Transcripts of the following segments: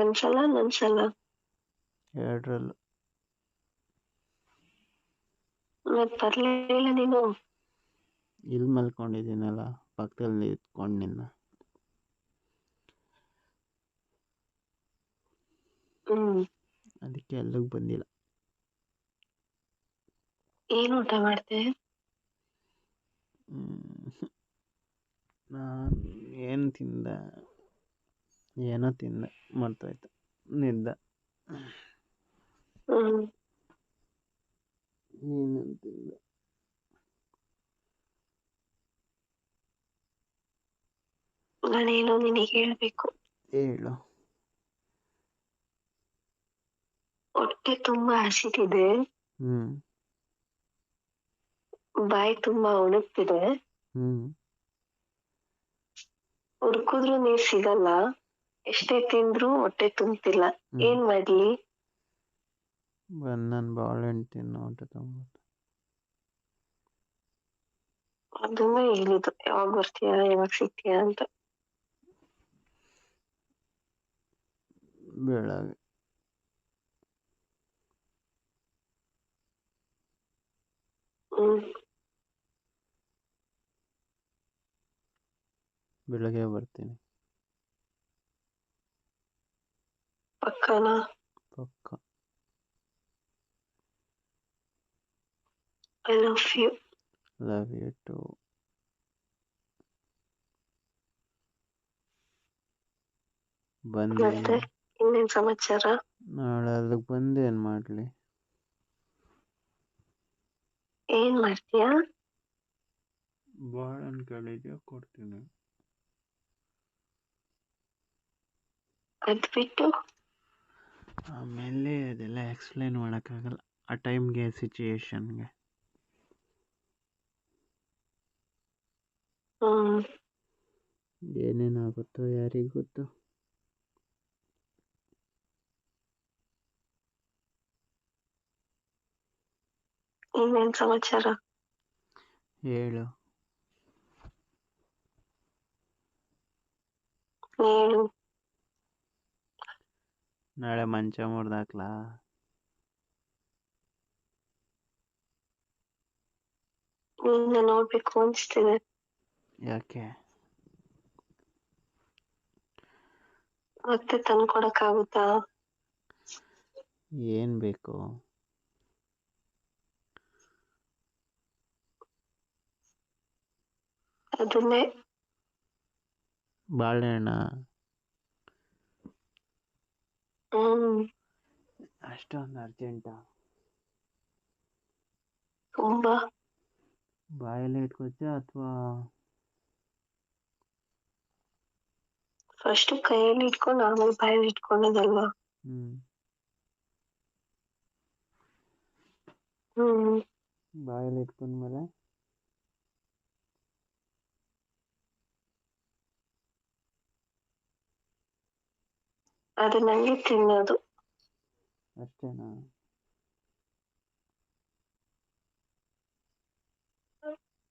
ಒಂದ್ಸಲ ನನ್ಸಲ್ಲ ಎರಡರಲ್ಲೂ. ಮತ್ ಬರ್ಲೇ ನೀನು. ಇಲ್ಲಿ ಮಲ್ಕೊಂಡಿದ್ದೀನಲ್ಲ ಪಕ್ಕದಲ್ಲಿ ಇದ್ಕೊಂಡು ನಿನ್ನ. ಹ್ಮ್. ಅದಕ್ಕೆ ಅಲ್ಲಿಗೆ ಬಂದಿಲ್ಲ. ಏನು ಊಟ ಮಾಡ್ದೆ? ನಾನು ಏನು ತಿಂದೆ? ಏನೋ ತಿಂದೆ ಮರ್ತೋಯ್ತು ನಿದ್ದೆ. ತಿಂದೆ. ನಾನೇನೋ ನಿನಗೆ ಹೇಳ್ಬೇಕು. ಹೇಳು. ಹೊಟ್ಟೆ ತುಂಬಾ ಹಸಿತಿದೆ. ಹ್ಮ್. ಬಾಯಿ ತುಂಬಾ ಒಣಗ್ತಿದೆ. ಹ್ಮ್. ಹುಡ್ಕುದ್ರು ನೀರ್ ಸಿಗಲ್ಲ. ಎಷ್ಟೇ ತಿಂದ್ರು ಹೊಟ್ಟೆ ತುಂಬ್ತಿಲ್ಲ. ಏನ್ ಮಾಡ್ಲಿ? ಬಂದನ್ ಬಾಳೆಹಣ್ಣು ತಿನ್ನೋ ಅದನ್ನ ಹೇಳಿದ್ದು ಯಾವಾಗ ಬರ್ತೀಯ ಯಾವಾಗ ಸಿಗ್ತೀಯಾ ಅಂತ. ಬೆಳಗ್ಗೆ. ಹ್ಮ್. ಬೆಳಗ್ಗೆ ಬರ್ತೀನಿ. ಪಕ್ಕನಾ ಪಕ್ಕ I love you love you too ಬಂದೆ ಮತ್ತೆ ಇನ್ನೇನ್ ಸಮಾಚಾರ? ನಾಳೆ ಅಲ್ಲಿಗೆ ಬಂದೆ ಏನ್ ಮಾಡ್ಲಿ? ಏನ್ ಮಾಡ್ತೀಯ? ಬಾಳೆಹಣ್ಣು ಕೇಳಿದ್ಯಾ ಕೊಡ್ತೀನಿ. ಅದ್ ಬಿಟ್ಟು ಆಮೇಲೆ ಅದೆಲ್ಲ ಎಕ್ಸ್ಪ್ಲೇನ್ ಮಾಡೋಕ್ಕಾಗಲ್ಲ ಆ ಟೈಮ್ಗೆ ಸಿಚುಯೇಷನ್ಗೆ ಏನೇನಾಗುತ್ತೋ ಯಾರಿಗೆ ಗೊತ್ತು. ಇನ್ನೇನ್ ಸಮಾಚಾರ? ಹೇಳು. ಹೇಳು. ನಾಳೆ ಮಂಚ ಮುರ್ದಾಕ್ಲಾ? ನಿನ್ನ ನೋಡ್ಬೇಕು ಅನ್ಸ್ತಿದೆ. ಯಾಕೆ? ಮತ್ತೆ ತಂದ್ಕೊಡಕ್ಕಾಗುತ್ತಾ? ಏನ್ ಬೇಕು? ಅದನ್ನೇ. ಬಾಳೆಹಣ್ಣ? ಹ್ಮ್ ಅಷ್ಟೊಂದು ಅರ್ಜೆಂಟಾ ತುಂಬಾ ಬಾಯಲ್ಲೇ ಇಟ್ಕೊತ್ಯಾ ಅಥವಾ ಫಸ್ಟ್ ಕೈಯಲ್ಲಿ ಇಟ್ಕೊಂಡು ಆಮೇಲೆ ಬಾಯಲ್ಲಿ ಇಟ್ಕೊಳ್ಳೋದಲ್ವಾ ಹ್ಞೂ ಹ್ಮ್ ಬಾಯಲ್ಲಿ ಇಟ್ಕೊಂಡ್ಮೇಲೆ ಅದು ನಂಗೆ ತಿನ್ನೋದು. ಅಷ್ಟೇನಾ?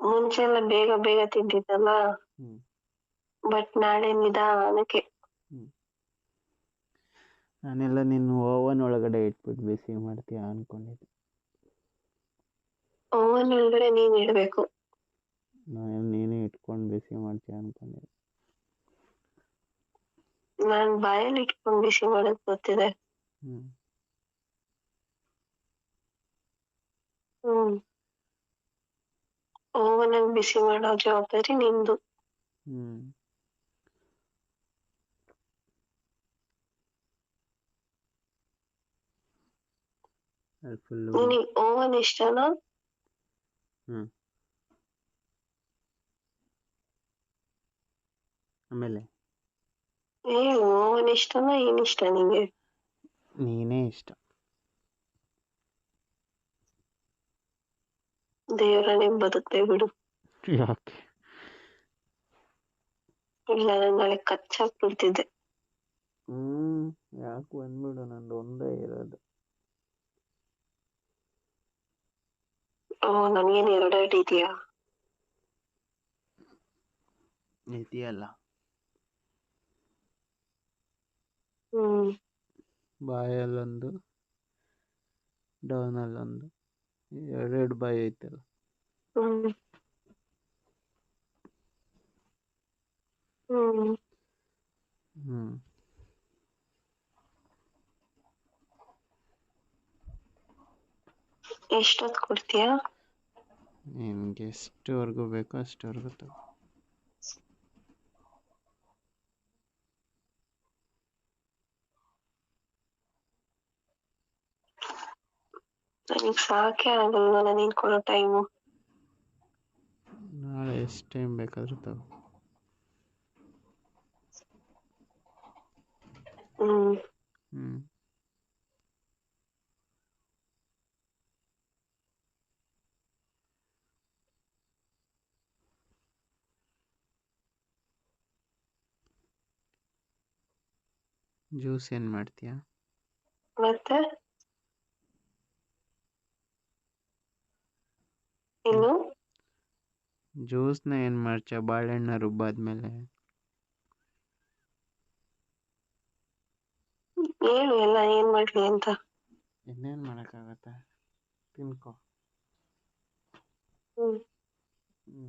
ಮುಂಚೆ ಎಲ್ಲ ಬೇಗ ಬೇಗ ತಿಂತಿದ್ದಲ್ಲ. ಬಟ್ ನಾಳೆ ನಿಧಾನಕ್ಕೆ. ನಾನೆಲ್ಲ ನಿನ್ನ ಓವನ್ ಒಳಗಡೆ ಇಟ್ಬಿಟ್ಟು ಬಿಸಿ ಮಾಡ್ತೀಯಾ ಅನ್ಕೊಂಡಿದ್ದೆ. ಓವನ್ ಒಳಗಡೆ ನೀನ್ ಇಡ್ಬೇಕು. ನಾನು ನೀನೇ ಇಟ್ಕೊಂಡು ಬಿಸಿ ಮಾಡ್ತೀಯ ಅಂದ್ಕೊಂಡಿದ್ದೆ ನಾನ್ ಬಾಯಲ್ಲಿ ಇಟ್ಕೊಂಡ್ ಬಿಸಿ ಮಾಡೋದ್ ಗೊತ್ತಿದೆ. ಹ್ಮ್. ಓವನ್ ಅಲ್ಲಿ ಬಿಸಿ ಮಾಡೋ ಜವಾಬ್ದಾರಿ ನಿಂದು ಹ್ಮ್. ನಿನಗ್ ಓವನ್ ಇಷ್ಟನಾ ಆಮೇಲೆ. ಓವನ್ ಇಷ್ಟನಾ ಏನ್ ಇಷ್ಟ ನಿಂಗೆ? ನೀನೇ ಇಷ್ಟ. ದೇವರನ್ನೇ ಬದುಕ್ತೇ ಬಿಡು. ಯಾಕೆ? ಇಲ್ಲ ನಾನ್ ನಾಳೆ ಕಚ್ಚಾಕ್ಬಿಡ್ತಿದ್ದೆ. ಹ್ಮ್ ಯಾಕೆ ಬಂದ್ಬಿಡು ನಂದು ಒಂದೇ ಇರೋದು. ಓ ನನ್ಗೇನು ಎರಡು ಇದೆಯಾ? ಇದೆಯಲ್ಲ ಹ್ಮ್ ಬಾಯಲ್ಲೊಂದು ಡೌನಲ್ಲೊಂದು ಎರಡೆರಡು ಬಾಯಿ ಐತಲ್ಲ. ಹ್ಮ್. ಎಷ್ಟೊತ್ತು ಕೊಡ್ತೀಯಾ? ನಿನಗೆ ಎಷ್ಟುವರೆಗೂ ಬೇಕೋ ಅಷ್ಟುವರೆಗೂ ತಗೋ. ನನಗ್ ಸಾಕೆ ಆಗಲ್ಲ ನೀನ್ ಕೊಡೋ ಟೈಮು ನಾಳೆ ಎಷ್ಟು ಟೈಮ್ ಬೇಕಾದರೂ ತಗೋ ಹ್ಞೂ ಜ್ಯೂಸ್ ಏನು ಮಾಡ್ತೀಯಾ? ಮತ್ತೆ? ಜ್ಯೂಸ್ನ ಏನ್ ಮಾಡ್ತೀಯ ಬಾಳೆಹಣ್ಣ ರುಬ್ಬಾದ್ಮೇಲೆ ಹೇಳು ಎಲ್ಲ ಏನ್ ಮಾಡ್ಲಿ ಅಂತ. ಇನ್ನೇನ್ ಮಾಡೋಕ್ಕಾಗತ್ತೆ? ತಿನ್ಕೋ. ಹ್ಮ್.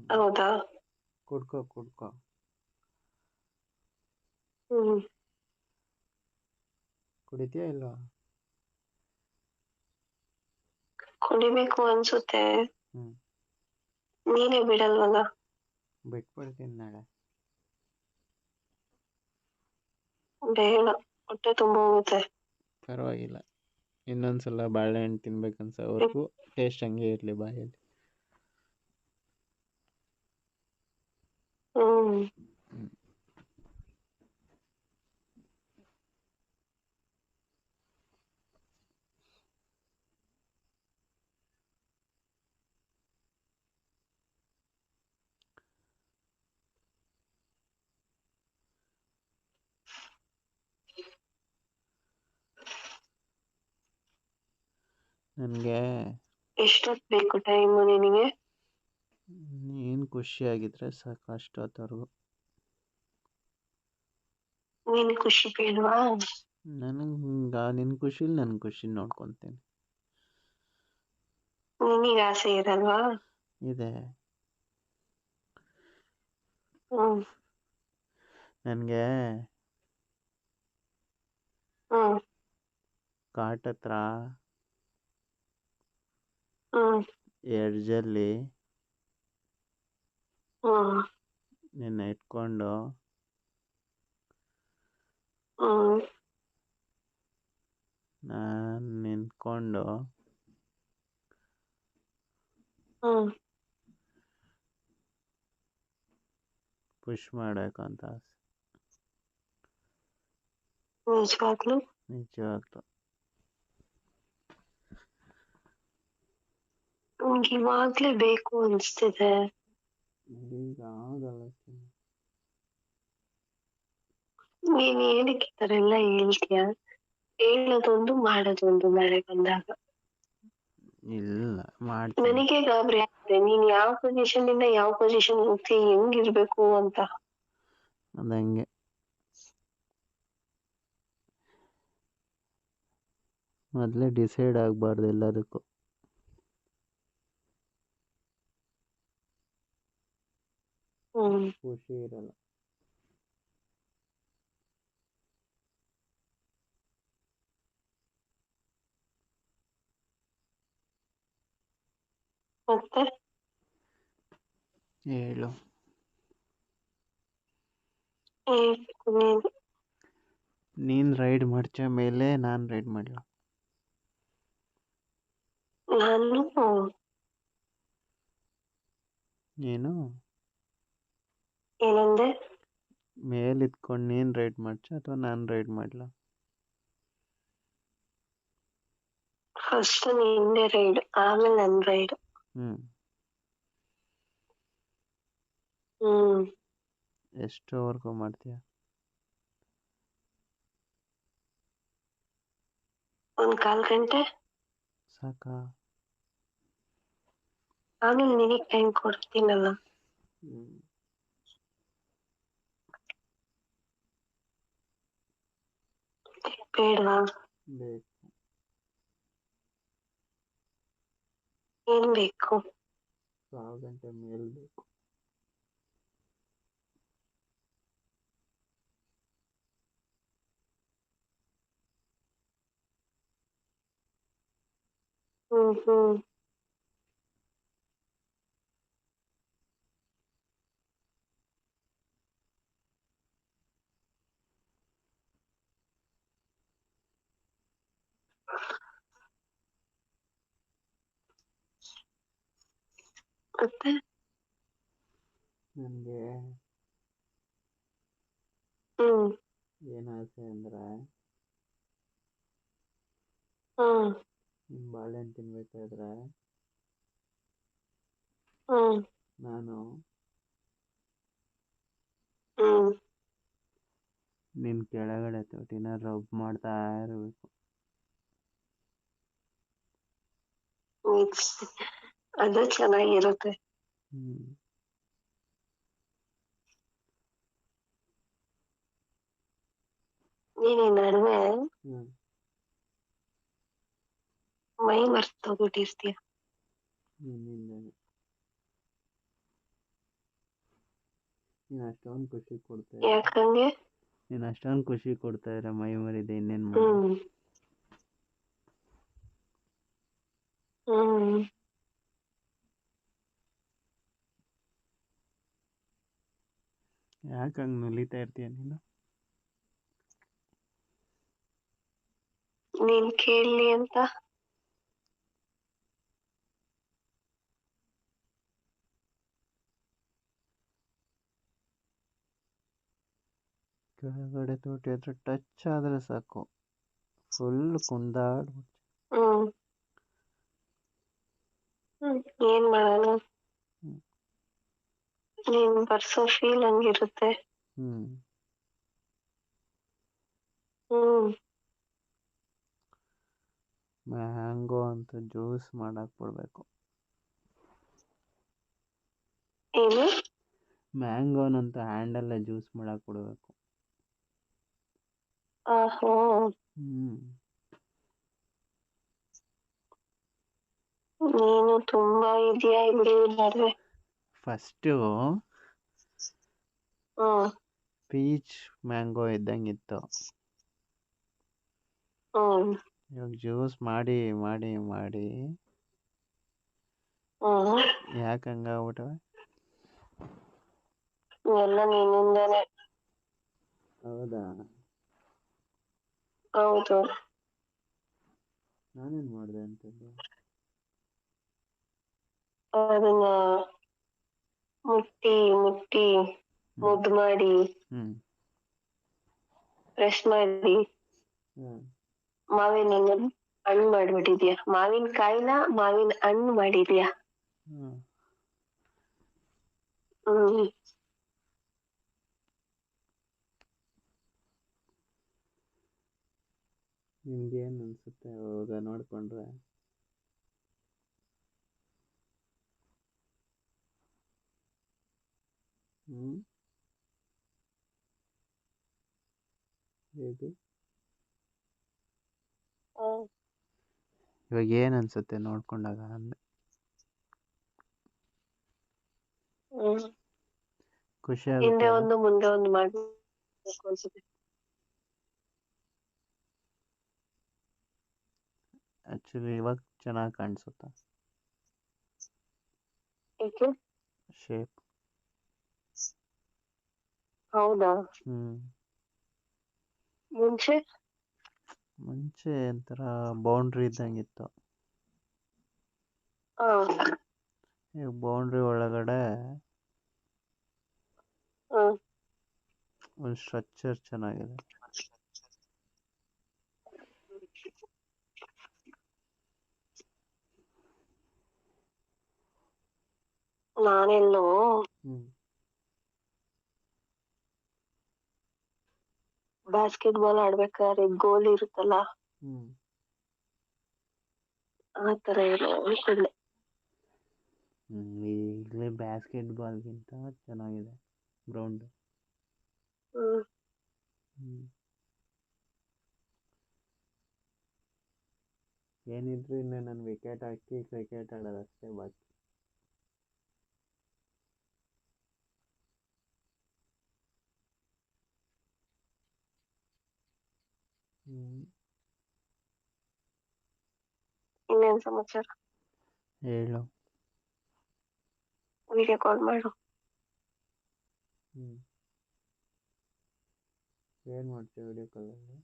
ಹೌದಾ? ಕುಡ್ಕೋ ಕುಡ್ಕೋ. ಹ್ಮ್. ಕುಡಿತೀಯಾ ಇಲ್ವಾ? ಕುಡಿಬೇಕು ಅನ್ಸುತ್ತೆ. ಹ್ಞೂ ನೀನೇ ಬಿಡಲ್ವಲ್ಲ? ಬಿಟ್ಬಿಡ್ತೀನಿ ನಾಳೆ. ಬೇಡ ಹೊಟ್ಟೆ ತುಂಬಾ ಹೋಗುತ್ತೆ. ಪರವಾಗಿಲ್ಲ. ಇನ್ನೊಂದ್ಸಲ ಬಾಳೆಹಣ್ಣು ತಿನ್ಬೇಕನ್ಸೋವರೆಗೂ ಟೇಸ್ಟ್ ಹಂಗೆ ಇರಲಿ ಬಾಯಲ್ಲಿ. ಹ್ಮ್. ನನಗೆ? ಎಷ್ಟೊತ್ತು ಬೇಕು ಟೈಮು ನಿನಗೆ? ನೀನು ಖುಷಿಯಾಗಿದ್ರೆ ಸಾಕು ಅಷ್ಟೊತ್ತವರೆಗೂ. ನೀನು ಖುಷಿ ಬೇಡವಾ ನನಗೆ ನಿನ್ ಖುಷಿಲಿ ನನ್ ಖುಷಿ ನೋಡ್ಕೊತೀನಿ. ನಿನಗೆ ಆಸೆ ಇರಲ್ವಾ? ಇದೆ. ಹ್ಮ್. ನನಗೆ ಕಾಟತ್ರ ಕಾಟ್ ಹತ್ರ ಹ್ಮ್ ಎಡ್ಜಲ್ಲಿ ನಿನ್ನ ಇಟ್ಕೊಂಡು. ನಾನು ನಿಂತ್ಕೊಂಡು. ಪುಷ್ ಮಾಡಬೇಕು ಅಂತ ಆಸೆ. ನಿಜವಾಗ್ಲು? ನಿಜವಾಗ್ಲು. ನಂಗೆ ಇವಾಗ್ಲೇ ಬೇಕು ಅನ್ಸ್ತಿದೆ. ಈಗ ಆಗಲ್ಲ ನೀನ್ ಏನಕ್ಕೆ ಈ ತರ ಎಲ್ಲ ಹೇಳ್ತೀಯ? ಹೇಳೋದೊಂದು ಮಾಡೋದೊಂದು ಮಳೆ ಬಂದಾಗ. ಇಲ್ಲ ಮಾಡ್ತೀನಿ. ನನಗೆ ಗಾಬರಿ ಆಗ್ತದೆ. ನೀನ್ ಯಾವ ಪೊಸಿಷನ್ ಇಂದ ಯಾವ ಪೊಸಿಷನ್ ಹೋಗ್ತಿ ಹೆಂಗಿರ್ಬೇಕು ಅಂತ. ಅದಂಗೆ ಮೊದಲೇ ಡಿಸೈಡ್ ಆಗಬಾರ್ದು ಎಲ್ಲದಕ್ಕೂ. ಹ್ಮ್ ಖುಷಿ ಇರಲ್ಲ ಮತ್ತೆ ಹೇಳು ಹೇಳ್ಬೇಕು ನೀನು ನೀನು ರೈಡ್ ಮಾಡ್ತೀಯ ಮೇಲೆ ನಾನು ರೈಡ್ ಮಾಡಲ ನಾನು ನೀನು ಏನಂದೆ? ಮೇಲೆ ಇದ್ಕೊಂಡು ನೀನು ರೈಡ್ ಮಾಡ್ಚ ಅಥವಾ ನಾನು ರೈಡ್ ಮಾಡ್ಲಾ? ಫಸ್ಟ್ ನಿಂದೆ ರೈಡ್ ಆಮೇಲೆ ನನ್ ರೈಡ್ ಹ್ಞೂ ಹ್ಮ್. ಎಷ್ಟುವರೆಗೂ ಮಾಡ್ತೀಯ? ಒಂದ್ ಕಾಲ್ ಗಂಟೆ? ಸಾಕಾ? ಆಮೇಲೆ ನಿನಗ್ ಟೈಮ್ ಕೊಡ್ತೀನಲ್ಲ. ಹ್ಞೂ ಬೇಡವಾ ಬೇಕು ಏನ್ ಬೇಕು ಸಾವಿರ ಗಂಟೆ ಮೇಲೆ ಬೇಕು ಹ್ಮ್ ಹ್ಮ್ ಮತ್ತೆ ನನಗೆ ಹ್ಮ್ ಏನು ಆಸೆ ಅಂದ್ರೆ ಹ್ಮ್ ನೀನು ಬಾಳೆಹಣ್ಣು ತಿನ್ಬೇಕಾದ್ರೆ ಹ್ಮ್ ನಾನು ಹ್ಮ್ ನಿನ್ನ ಕೆಳಗಡೆ ತೊಟ್ಟಿನ ರಬ್ ಮಾಡ್ತಾ ಇರಬೇಕು. ಅದು ಚೆನ್ನಾಗಿರುತ್ತೆ. ನೀನ್ ಈ ನಡುವೆ ಮೈ ಮರ್ತೋಗ್ಬಿಟ್ಟಿರ್ತೀಯ. ನೀನು ಅಷ್ಟೊಂದು ಖುಷಿ ಕೊಡ್ತಾ ಯಾಕಂಗೆ ನೀನ್ ಅಷ್ಟೊಂದು ಖುಷಿ ಕೊಡ್ತಾ ಇರ ಮೈ ಮರಿದೆ ಇನ್ನೇನ್ ಮಾಡಿ ಹ್ಮ್. ಯಾಕೆ ಹಂಗೆ ನುಲಿತಾ ಇರ್ತೀಯ ನೀನು? ನೀನ್ ಕೇಳಲಿ ಅಂತ. ಕೆಳಗಡೆ ತೋಟಿ ಹತ್ರ ಟಚ್ ಆದ್ರೆ ಸಾಕು. ಫುಲ್ ಕುಂದಾಡ್ಬಿಟ್ಟು ಏನ್ ಮಾಡೋಣ. ನೀನ್ ಬರ್ಸೋ ಫೀಲ್ ಹಂಗಿರುತ್ತೆ. ಹ್ಞೂ ಹ್ಮ್. ಮ್ಯಾಂಗೋ ಅಂತ ಜ್ಯೂಸ್ ಮಾಡಕ್ ಬಿಡ್ಬೇಕು. ಏನು? ಮ್ಯಾಂಗೋನಂತ ಹ್ಯಾಂಡಲ್ಲೇ ಜ್ಯೂಸ್ ಮಾಡಕ್ ಬಿಡ್ಬೇಕು. ಆಹೋ. ಹ್ಮ್. ನೀನು ತುಂಬಾ ಇದೆಯಾ ಇಲ್ಲಿ ನಡುವೆ? ಫಸ್ಟು ಹ್ಮ್ ಪೀಚ್ ಮ್ಯಾಂಗೋ ಇದ್ದಂಗಿತ್ತು. ಹ್ಮ್ ಇವಾಗ ಜ್ಯೂಸ್ ಮಾಡಿ ಮಾಡಿ ಮಾಡಿ. ಹ್ಮ್ ಯಾಕೆ ಹಂಗಾಗ್ಬಿಟ್ಟವೆ ಎಲ್ಲ ನಿನ್ನಿಂದಾನೆ. ಹೌದಾ? ಹೌದು. ನಾನೇನು ಮಾಡಿದೆ ಅಂತಂದು ಅದನ್ನ ಮುಟ್ಟಿ ಮುಟ್ಟಿ ಮುದ್ದು ಮಾಡಿ ಬ್ರಷ್ ಮಾಡಿ. ಮಾವಿನ ಹಣ್ಣು ಮಾಡ್ಬಿಟ್ಟಿದ್ಯಾ? ಮಾವಿನ ಕಾಯಿನ ಮಾವಿನ ಹಣ್ಣು ಮಾಡಿದ್ಯಾ? ಹ್ಮ್. ನಿಮ್ಗೇನು ಅನ್ಸುತ್ತೆ ಅವಾಗ ನೋಡಿಕೊಂಡ್ರೆ? ಹ್ಞೂ. ಇವಾಗ ಏನು ಅನ್ಸುತ್ತೆ ನೋಡ್ಕೊಂಡಾಗ ಅಂದೆ. ಖುಷಿ ಹಿಂದೆ ಆಗುತ್ತೆ ಒಂದು ಮುಂದೆ ಒಂದು ಮಾಡ್ಬೇಕು ಅನ್ಸುತ್ತೆ. ಆ್ಯಕ್ಚುಲಿ ಇವಾಗ ಚೆನ್ನಾಗಿ ಕಾಣಿಸುತ್ತಾ? ಏಕೆ? ಶೇಪ್ ಹೌದಾ? ಮುಂಚೆ? ಮುಂಚೆ ಒಂಥರ ಬೌಂಡ್ರಿ ಇದ್ದಂಗಿತ್ತು. ಹಾ. ಈಗ ಬೌಂಡ್ರಿ ಒಳಗಡೆ ಹ್ಮ್ ಒಂದು ಸ್ಟ್ರಕ್ಚರ್ ಚೆನ್ನಾಗಿದೆ. ನಾನೆಲ್ಲೋ ಹ್ಞೂ ಬ್ಯಾಸ್ಕೆಟ್ ಬಾಲ್ ಆಡ್ಬೇಕಾದ್ರೆ ಗೋಲ್ ಇರುತ್ತಲ್ಲ? ಆ ತರ ಇರೋ ಅನ್ಕೊಂಡೆ. ಈಗಲೇ ಬ್ಯಾಸ್ಕೆಟ್ ಚೆನ್ನಾಗಿದೆ ಗ್ರೌಂಡ್ ಏನಿದ್ರು ಇನ್ನು ನಾನು ವಿಕೆಟ್ ಹಾಕಿ ಕ್ರಿಕೆಟ್ ಆಡೋದಷ್ಟೇ ಬಾಕಿ. ಇನ್ನೇನ್ ಸಮಾಚಾರ ಹೇಳು ವಿಡಿಯೋ ಕಾಲ್ ಮಾಡು ಏನ್ ಮಾಡ್ತೀಯ ವಿಡಿಯೋ ಕಾಲಲ್ಲಿ